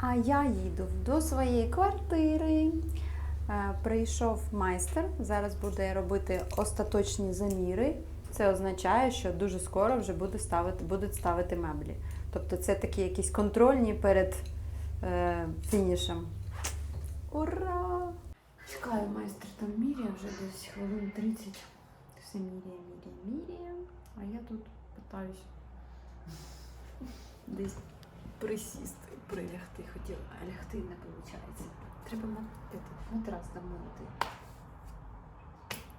А я їду до своєї квартири. Е, Прийшов майстер. Зараз буде робити остаточні заміри. Це означає, що дуже скоро вже буде ставити, будуть ставити меблі. Тобто це такі якісь контрольні перед е, фінішем. Ура! Чекаю, майстер там міряє вже десь хвилин 30. Все міряє, міряє, міряє. А я тут питаюсь десь присісти, прилягти хотіла, а лягти не виходить. Треба ма- матрас замовити.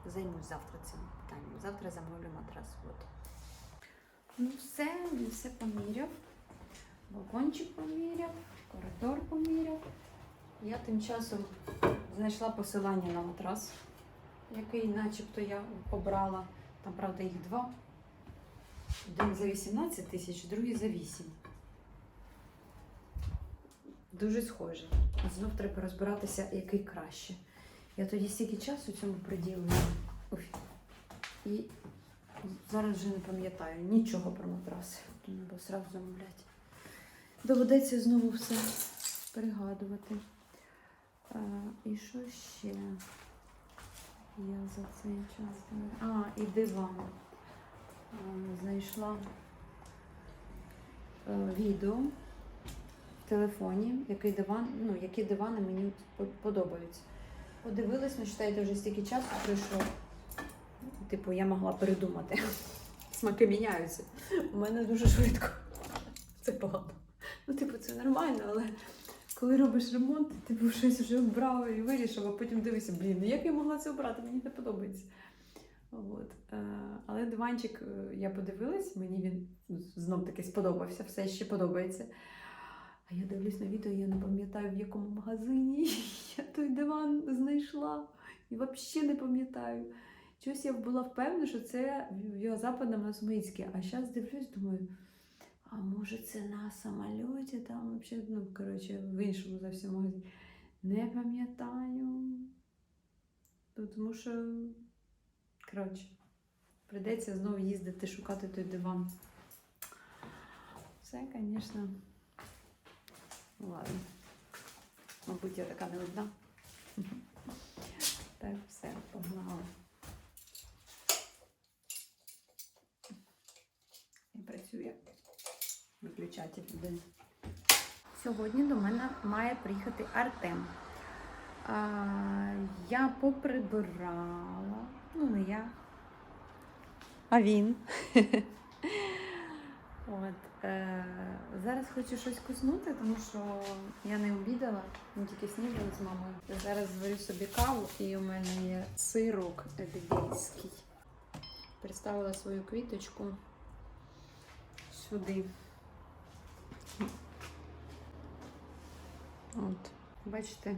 Займусь завтра цим питанням. Завтра замовлю матрас. От. Ну все, він все поміряв. Балкончик поміряв, коридор поміряв. Я тим часом знайшла посилання на матрас, який начебто я обрала. Там, правда, їх два. Один за 18 тисяч, другий за 8. Дуже схожі. Знов треба розбиратися, який краще. Я тоді стільки часу цьому приділила. І зараз вже не пам'ятаю нічого про матраси. Треба одразу замовляти. Доведеться знову все перегадувати. А, і що ще? Я за цей час. А, і диван. Знайшла е, відео телефоні, який диван, ну, які дивани мені подобаються. Подивилась, ну читайте, вже стільки часу пройшло. Типу, я могла передумати. Смаки міняються. У мене дуже швидко. Це погано. Ну, типу, це нормально, але коли робиш ремонт, типу щось вже обрав і вирішив, а потім дивишся, блін, ну як я могла це обрати? Мені не подобається. От. Е, але диванчик е, я подивилась, мені він знов таки сподобався, все ще подобається. А я дивлюсь на відео, я не пам'ятаю, в якому магазині я той диван знайшла. І взагалі не пам'ятаю. Чогось я була впевнена, що це в на Сумицьке. А зараз дивлюсь, думаю, а може це на самольоті там взагалі, ну, коротше, в іншому зовсім магазині. Не пам'ятаю. Ну, Тому що, коротше, прийдеться знову їздити шукати той диван. Це, звісно. Ну, ладно. Мабуть, я така не одна. Так, все, погнали. І працює виключатель один. Сьогодні до мене має приїхати Артем. А, я поприбирала. Ну, не я. А він. От, е, зараз хочу щось куснути, тому що я не обідала, ми тільки снідали з мамою. Зараз зварю собі каву і у мене є сирок едегейський. Представила свою квіточку сюди. От, бачите,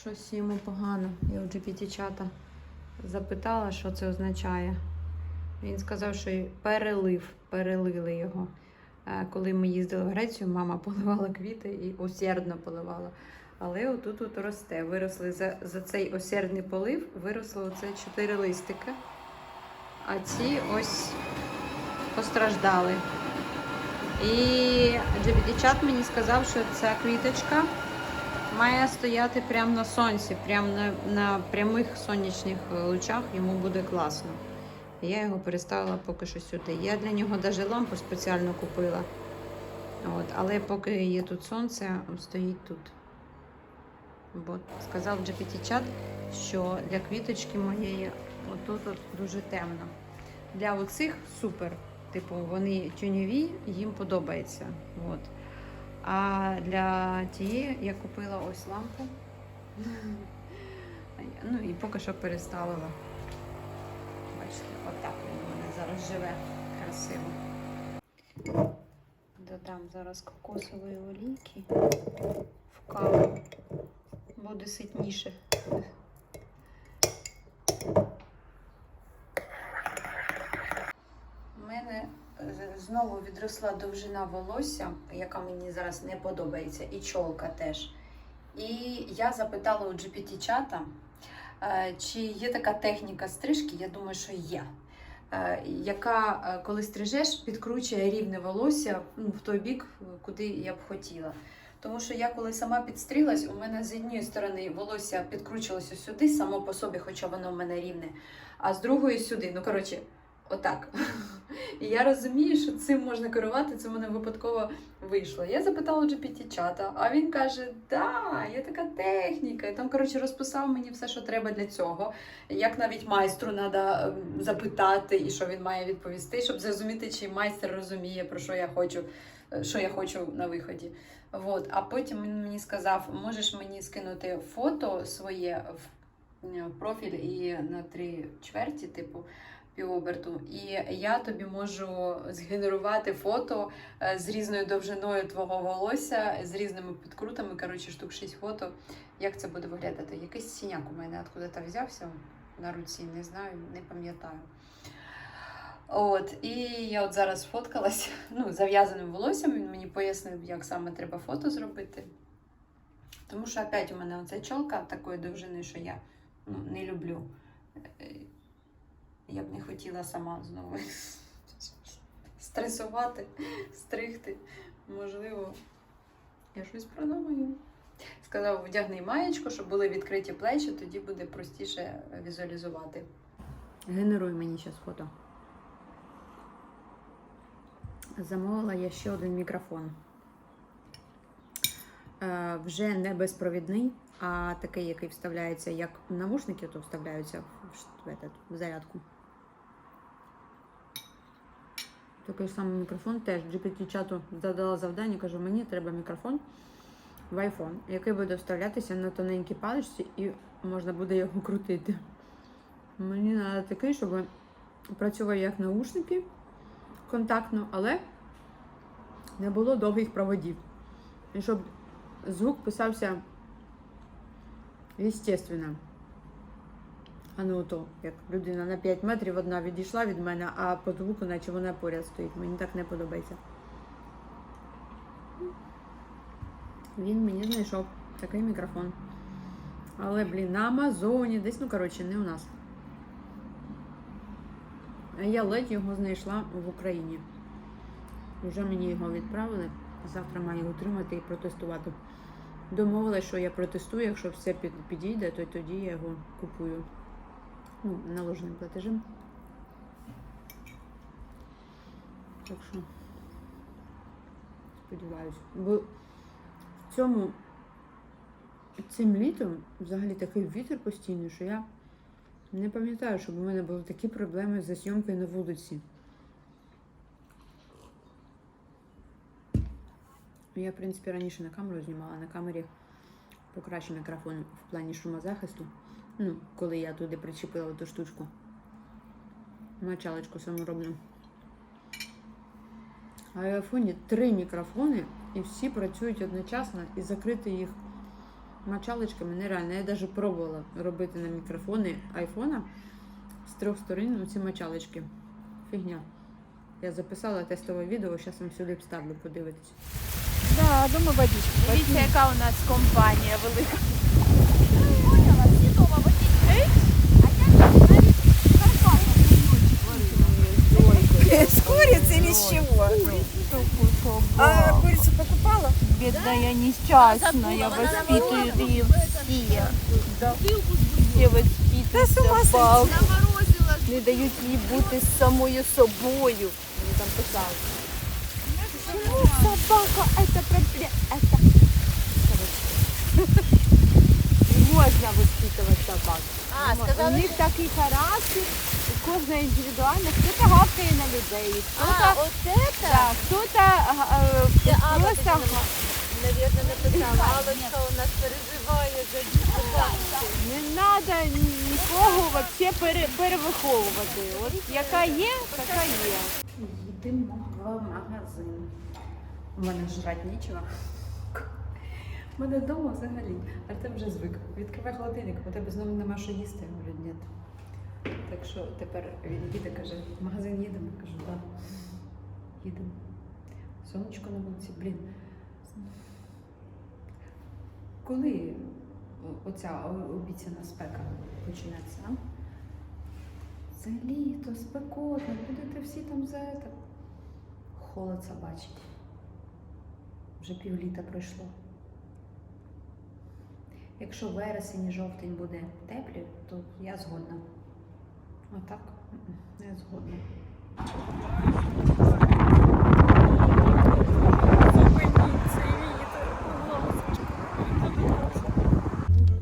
щось йому погано. Я у GPT-чата запитала, що це означає. Він сказав, що перелив, перелили його. Е, Коли ми їздили в Грецію, мама поливала квіти і усердно поливала. Але отут от росте. Виросли за, за цей осердний полив, виросло оце чотири листики. А ці ось постраждали. І GPT-чат мені сказав, що ця квіточка має стояти прямо на сонці, прямо на, на прямих сонячних лучах, йому буде класно. Я його переставила поки що сюди. Я для нього навіть лампу спеціально купила. От, але поки є тут сонце, стоїть тут. Бо сказав GPT-чат, що для квіточки моєї отут от дуже темно. Для оцих супер. Типу, вони тюньові, їм подобається. От. А для тієї я купила ось лампу. Ну і поки що переставила. Отак він у мене зараз живе красиво. Додам зараз кокосової олійки в каву. Буде ситніше. У мене е, знову відросла довжина волосся, яка мені зараз не подобається, і чолка теж. І я запитала у GPT-чата, чи є така техніка стрижки, я думаю, що є. е, Яка, е, коли стрижеш, підкручує рівне волосся ну, в той бік, куди я б хотіла. Тому що я коли сама підстрілась, у мене з однієї сторони волосся підкручувалося сюди, само по собі, хоча воно в мене рівне, а з другої сюди. Ну, коротше, отак. І я розумію, що цим можна керувати, це в мене випадково вийшло. Я запитала GPT-чата, а він каже: да, є така техніка. І там, коротше, розписав мені все, що треба для цього. Як навіть майстру треба запитати, і що він має відповісти, щоб зрозуміти, чи майстер розуміє, про що я хочу, е, що я хочу на виході. От. А потім він мені сказав: можеш мені скинути фото своє в е, профіль і на три чверті, типу. Півоберту, і я тобі можу згенерувати фото е, з різною довжиною твого волосся, з різними підкрутами. Коротше, штук 6 фото. Як це буде виглядати? Якийсь сіняк у мене откуда то взявся на руці, не знаю, не пам'ятаю. От, і я от зараз фоткалась ну, зав'язаним волоссям. Він мені пояснив, як саме треба фото зробити. Тому що опять у мене оця чолка такої довжини, що я ну, не люблю. Я б не хотіла сама знову стресувати, стригти. Можливо, я щось продумаю. Сказав, вдягни маєчку, щоб були відкриті плечі, тоді буде простіше візуалізувати. Генеруй мені зараз фото. Замовила я ще один мікрофон. Е, вже не безпровідний, а такий, який вставляється, як навушники, то вставляються в, ш- в, в зарядку. Такий самий мікрофон теж GPT-чату задала завдання, кажу, мені треба мікрофон в iPhone, який буде вставлятися на тоненькій паличці і можна буде його крутити. Мені треба такий, щоб працював як наушники контактно, але не було довгих проводів. І щоб звук писався естественно. А не ото, як людина на 5 метрів одна відійшла від мене, а по звуку, наче вона поряд стоїть. Мені так не подобається. Він мені знайшов такий мікрофон. Але, блін, на Амазоні, десь, ну коротше, не у нас. А я ледь його знайшла в Україні. Вже мені його відправили. Завтра маю його отримати і протестувати. Домовилась, що я протестую, якщо все підійде, то тоді я його купую. Ну, наложеним платежем. Так що сподіваюсь. Бо в цьому цим літом взагалі такий вітер постійний, що я не пам'ятаю, щоб у мене були такі проблеми з зйомкою на вулиці. Я, в принципі, раніше на камеру знімала, на камері покраще мікрофон в плані шумозахисту. Ну, коли я туди причепила ту штучку. Мочалочку саморобну. А в айфоні три мікрофони і всі працюють одночасно і закрити їх мочалочками нереально. Я навіть пробувала робити на мікрофони айфона з трьох сторон ці мочалочки. Фігня. Я записала тестове відео, зараз вам сюди вставлю, подивитись. Да, дома водички. Дивіться, яка у нас компанія велика. Поняла, всі дома водички. А я навіть С курицы или с чего? А курицу покупала? Бедная, несчастная, воспитывают ее все. Все воспитують собак. Не дають їй бути самою собою. Мені там писали. Чому собака это проблема? Это... Не можна воспитувати собак. А, У сказали, них такий характер, у кожна індивідуальна, хто-то гавкає на людей, а, хто-то так, хто-то е, Це Алла просто Навірно, написала. Аллочка у нас переживає за собаку. не треба нікого вообще пере, перевиховувати. От яка є, така є. Йдемо в магазин. У мене жрать нічого. У мене вдома взагалі. Артем вже звик. Відкривай холодильник, у тебе знову нема що їсти. Я говорю, ні. Так що тепер він їде, каже, в магазин їдемо. Кажу, так. Їдемо. Сонечко на вулиці, блін. Коли оця обіцяна спека почнеться? Це літо, спекотно, будете всі там за це. Холод собачий. Вже півліта пройшло. Якщо вересень і жовтень буде теплі, то я згодна. А так не згодна.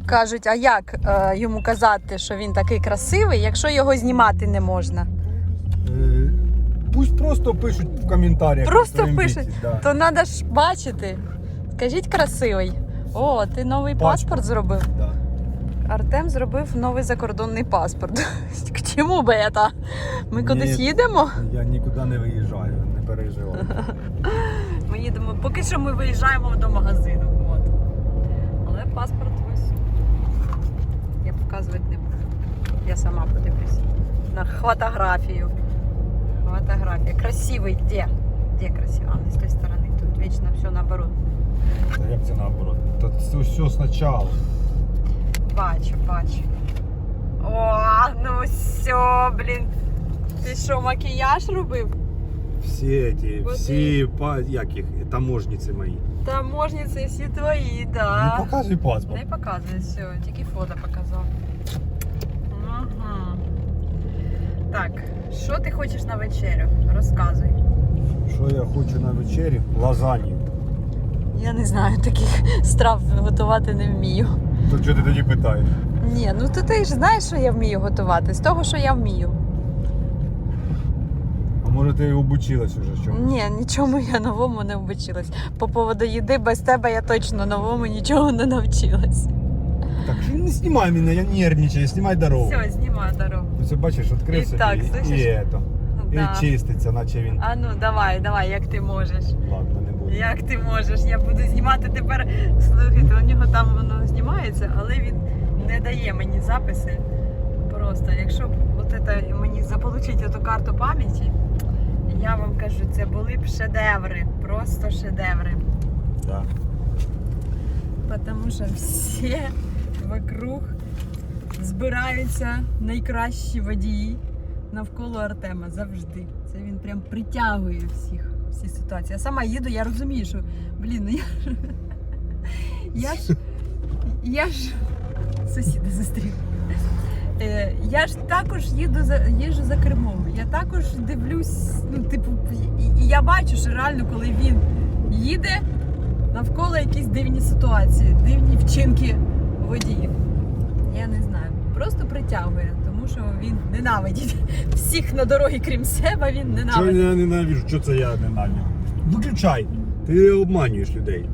Кажуть, а як е, йому казати, що він такий красивий, якщо його знімати не можна? Е, Пусть просто пишуть в коментарях. Просто своїм пишуть? дітям, Да. То треба ж бачити. Скажіть красивий. О, ти новий Паспорт. паспорт зробив. Да. Артем зробив новий закордонний паспорт. К чому би це? Ми кудись Ні. їдемо? Я нікуди не виїжджаю, не переживай. Ми їдемо. Поки що ми виїжджаємо до магазину. От. Але паспорт ось. Я показувати не буду. Я сама подивлюсь. На фотографію. Фотографія. Красивий де? Де красивий? А, не з тої сторони. Тут вічно все наоборот. Як це наоборот? Це все спочатку. Бачу, бачу. О, ну все, блін. Ти що, макіяж робив? Всі Вони- всі па, як їх, таможниці мої. Таможниці всі твої, да. Не показуй паспорт. Не показує все, тільки фото показав. Ага. Так, що ти хочеш на вечерю? Розказуй. Що я хочу на вечері? Лазанью. Я не знаю, таких страв готувати не вмію. То чого ти тоді питаєш? Ні, ну то ти ж знаєш, що я вмію готувати, з того, що я вмію. А може ти обучилась уже чому? Ні, нічому я новому не обучилась. По поводу їди без тебе я точно новому нічого не навчилась. Так не знімай мене, я нервничаю, знімай дорогу. Все, знімаю дорогу. Ось бачиш, І так, і, слышиш? і, ето, Да. і чиститься, наче він. А ну давай, давай, як ти можеш. Ладно, не. Як ти можеш? Я буду знімати тепер. Слухайте, у нього там воно знімається, але він не дає мені записи. Просто, якщо б от це мені заполучити оту карту пам'яті, я вам кажу, це були б шедеври, просто шедеври. Да. Потому що всі вокруг збираються найкращі водії навколо Артема завжди. Це він прям притягує всіх всі ситуації. Я сама їду, я розумію, що блін, ну я ж я ж я ж сусіди зустрів. Е, Я ж також їду за їжджу за кермом. Я також дивлюсь, ну, типу, і я бачу, що реально, коли він їде, навколо якісь дивні ситуації, дивні вчинки водіїв. Я не знаю. Просто притягує, тому що він ненавидить всіх на дорогі, крім себе, він Чого ненавидить. я ненавижу? Що це я ненавижу? Виключай! Ти обманюєш людей.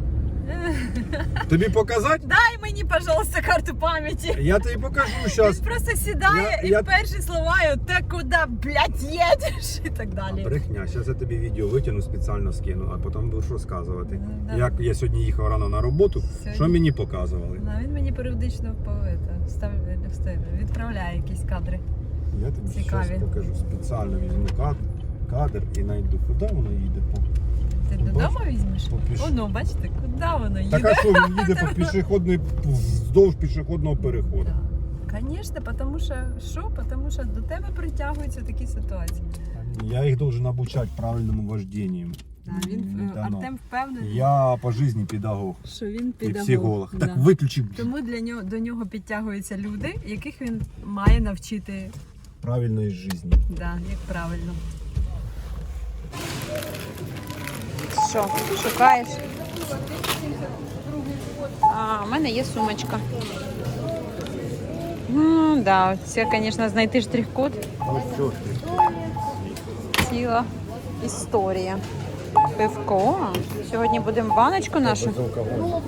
Тобі показати? Дай мені, пожалуйста, карту пам'яті. Я тобі покажу зараз. Він просто сідає Я- і я- перші слова, і ти куди, блядь, їдеш і так далі. Брехня, зараз я тобі відео витягну, спеціально скину, а потім будеш розказувати. Ну, да. Як я сьогодні їхав рано на роботу, Сьогодні- що мені показували. Ну, він мені періодично повета, відправляє якісь кадри. Я тобі Цікаві. зараз покажу. Спеціально візьму кадр, кадр і знайду. Куди воно їде? По... Ти Ну, додому візьмеш? попіш- О, ну, бачите, куди воно їде? Так а що він їде по пішохідній вздовж пішохідного переходу? Звісно, тому що що? Тому що до тебе притягуються такі ситуації. Я їх должен обучати правильному вожденню. Да, він Не е, дано. Артем впевнений, Я по житті педагог що він і педагог. психолог. Да. Так виключи Тому для нього до нього підтягуються люди, яких він має навчити, правильної житті. да, як правильно. Що, шукаєш? А, у мене є сумочка. Ну, да, це, звісно, знайти штрих-код. Ціла історія. Пивко. Сьогодні будемо баночку нашу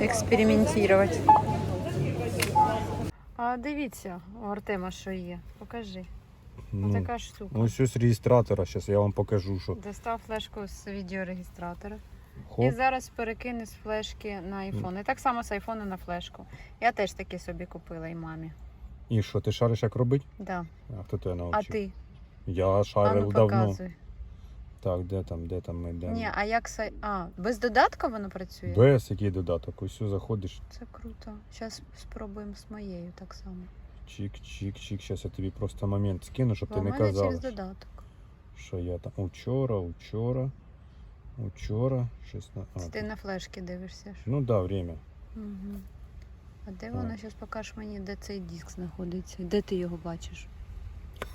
експериментувати. А дивіться, у Артема що є. Покажи. Ну, Така штука. Ось ось реєстратора, зараз я вам покажу, що. Достав флешку з відеорегістратора. І зараз перекине з флешки на айфон. І так само з айфону на флешку. Я теж таке собі купила і мамі. І що, ти шариш як робити? Да. А хто тебе А навчив? ти? Я А шарив ну давно. показуй. Так, де там, де там ми йдемо? Ні, а як сай. А, без додатка воно працює? Без який додаток, ось сюди заходиш, Це круто. Зараз спробуємо з моєю так само. Чик-чик-чик. Зараз я тобі просто момент скину, щоб Бо ти не казала, через додаток. що я там учора, учора, учора, щось на. А, Це ти на флешки дивишся. ж. Ну да, время. Угу. А де воно? Зараз покажеш мені, де цей диск знаходиться. Де ти його бачиш?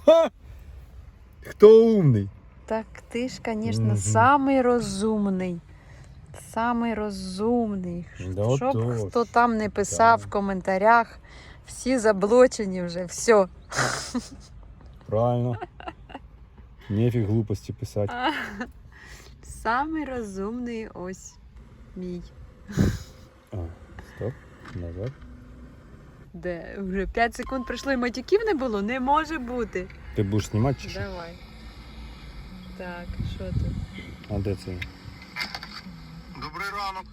Ха! Хто умний? Так ти ж, звісно, Мгм. самий розумний. Самий розумний. Да Щоб хто там не писав Так. в коментарях, всі заблочені вже, все. Правильно. Нефіг глупості писати. Самий розумний ось мій. А, стоп, назад. Де вже 5 секунд пройшло і матюків не було? Не може бути. Ти будеш знімати чи що? Давай. Так, що тут? А де це? Добрий ранок.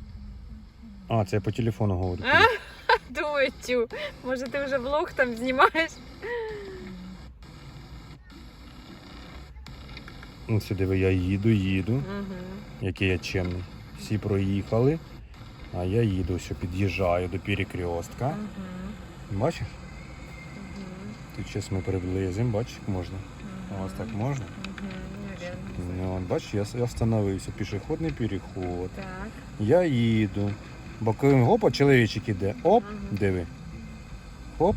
А, це я по телефону говорю. Думаю, може ти вже влог там знімаєш? Ну, це диви, я їду, їду. Угу. Який я чемний. Всі проїхали, а я їду, що під'їжджаю до перекрестка. Бачиш? Тут зараз ми приблизимо, бачиш, як можна. Ось так можна. Ну, бачиш, я, я встановився. Пішохідний переход. Так. Я їду. Боковим гопа чоловічик іде. Оп, диви. Оп.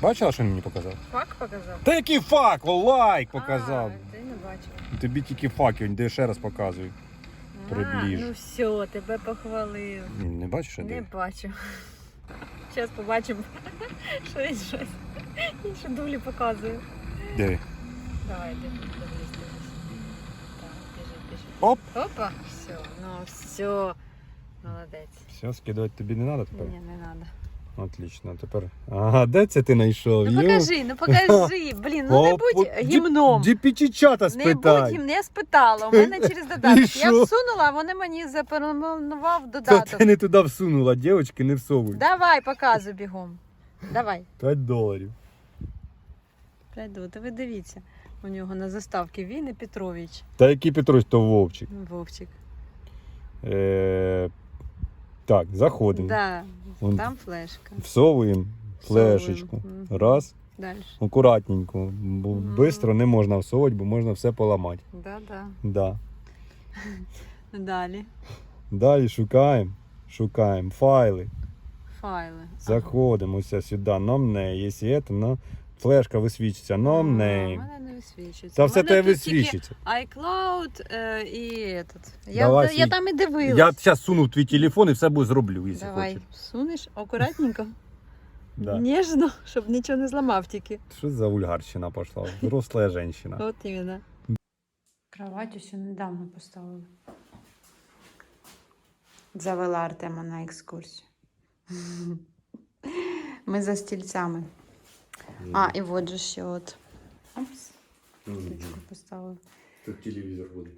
Бачила, що він мені показав? Фак показав? Та який фак, о, лайк показав. А, ти не бачив. Тобі тільки фак, він де ще раз показую. Приближ. А, ну все, тебе похвалив. Не бачиш, що Не диви? бачу. Зараз побачимо, що він щось. Інше дулі показує. Диви. Давай, дивись, дивись, дивись. Так, біжи, біжи. Оп. Опа, все, ну все. Молодець. Все, скидувати тобі не треба тепер? Ні, не треба. Отлично. Тепер. Ага, де це ти знайшов? Ну покажи, ну покажи. Блін, ну не будь гімном. Діпічі чата Не будь гімном, я спитала. У мене через додаток. Я всунула, а вони мені запропонував додаток. ти не туди всунула, дівчатки, не всовуй. Давай, показуй бігом. Давай. 5 доларів. Прийду, то ви дивіться. У нього на заставці він і Петрович. Та який Петрович, то Вовчик. Вовчик. Е, так, заходимо. Да, Вон там флешка. Всовуємо флешечку. Всовуємо. Раз, Далі. акуратненько. Бо швидко не можна всовувати, бо можна все поламати. Да, да. Да. Далі. Далі шукаємо. Шукаємо файли. Файли. Заходимо ось сюди. Номне. Якщо це, ну, флешка висвічується. У мене не висвічується. Та У все мене те тут тільки висвічується. iCloud е, і этот. Я, Давай я свій- там і дивилась. Я зараз суну в твій телефон і все буде зроблю, якщо Давай, хочеш. сунеш акуратненько. Да. Ніжно, щоб нічого не зламав тільки. Що за вульгарщина пішла? Взрослая жінка. От іменно. Кровать ось недавно поставили. Завела Артема на екскурсію. Ми за стільцями. А, і от же ще от. Опс, ручку поставили. Тут телевізор буде.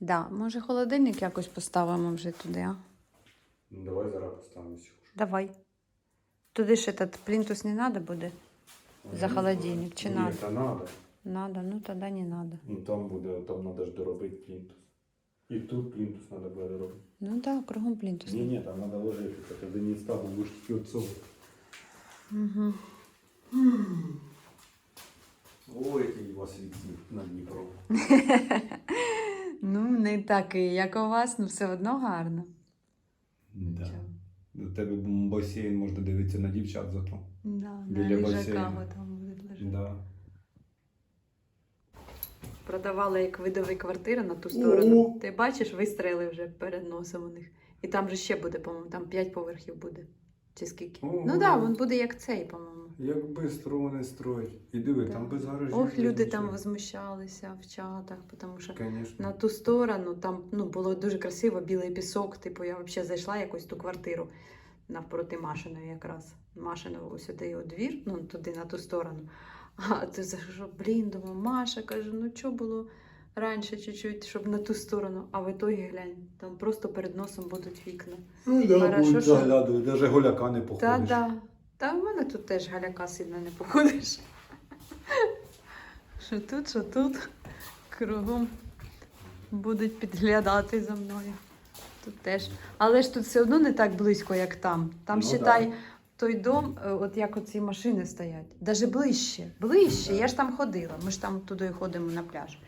Да, може холодильник якось поставимо вже туди, а? Ну, давай зараз поставимо. Давай. Туди ж этот плінтус не треба буде? За холодильник чи надо? Ні, та надо. Надо, ну тоді не надо. Ну там буде, там треба ж доробити плінтус. І тут плінтус треба буде доробити. Ну так, да, кругом плінтус. Ні, ні, там треба ложити, тоді не ставимо, будеш тільки оцього. Угу. Ой, який у вас відсік на Дніпро. Ну, не такий, як у вас, ну все одно гарно. Да. До тебе басейн можна дивитися на дівчат зато. Да, Біля на басейну. там буде лежати. Да. Продавали як видові квартири на ту О! сторону. Ти бачиш, вистріли вже перед носом у них. І там же ще буде, по-моєму, там 5 поверхів буде. Чи скільки? Ого. Ну так, да, він буде як цей, по-моєму. Як швидко вони строять. І диви, Да. там без гаражів. Ох, люди нічого. там возмущалися в чатах, тому що Конечно. на ту сторону там ну, було дуже красиво, білий пісок. Типу, я взагалі зайшла якось в ту квартиру навпроти Машиної якраз. Машину сюди у двір, ну туди на ту сторону. А ти зайшов, блін, думаю, Маша каже, ну що було раніше чуть-чуть, щоб на ту сторону, а в ітогі глянь, там просто перед носом будуть вікна. Ну да, Хорошо, будуть заглядувати, навіть голяка не походиш. Та да. Та в мене тут теж галяка сильно не походиш. Що тут, що тут. Кругом будуть підглядати за мною. Тут теж. Але ж тут все одно не так близько, як там. Там, Ну, считай, той дом, е, от як оці машини стоять. Даже ближче. Ближче. Да. Я ж там ходила. Ми ж там туди ходимо на пляж.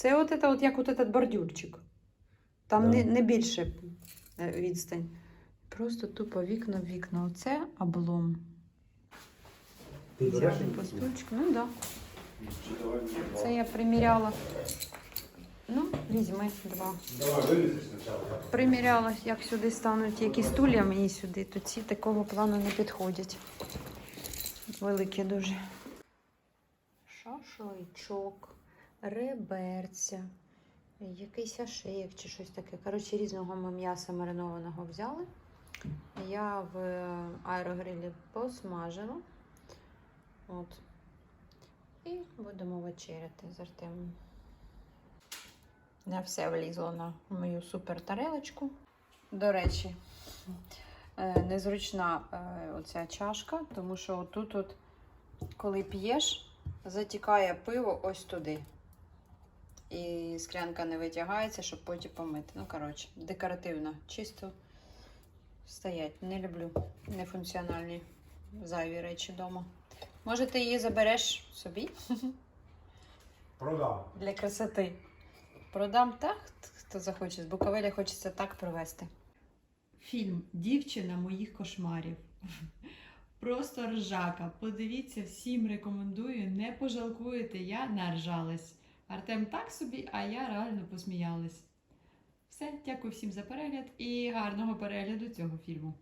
Це от, это, от як от этот бордюрчик. Там Да. не, не більше е, відстань. Просто тупо вікна в вікна. Оце облом. Ти. Ну. Да. Це я приміряла. Ну, візьми два. Давай. Приміряла, як сюди стануть, які стулья мені сюди, то ці такого плану не підходять. Великі дуже. Шашличок, реберця, якийсь ашеєк чи щось таке. Коротше, різного ми м'яса маринованого взяли. Я в аерогрилі посмажила. От. І будемо вечеряти з Артемом. Не все влізло на мою супер тарелочку. До речі, е, незручна е, оця чашка, тому що тут, от, коли п'єш, затікає пиво ось туди. І склянка не витягається, щоб потім помити. Ну, коротше, декоративно, чисто стоять. Не люблю нефункціональні зайві речі вдома. Може, ти її забереш собі Продам. для красоти. Продам так, хто захоче. З Буковеля хочеться так провести. Фільм Дівчина моїх кошмарів. Просто ржака. Подивіться, всім рекомендую. Не пожалкуєте, я наржалась. Артем так собі, а я реально посміялась. Все, дякую всім за перегляд і гарного перегляду цього фільму.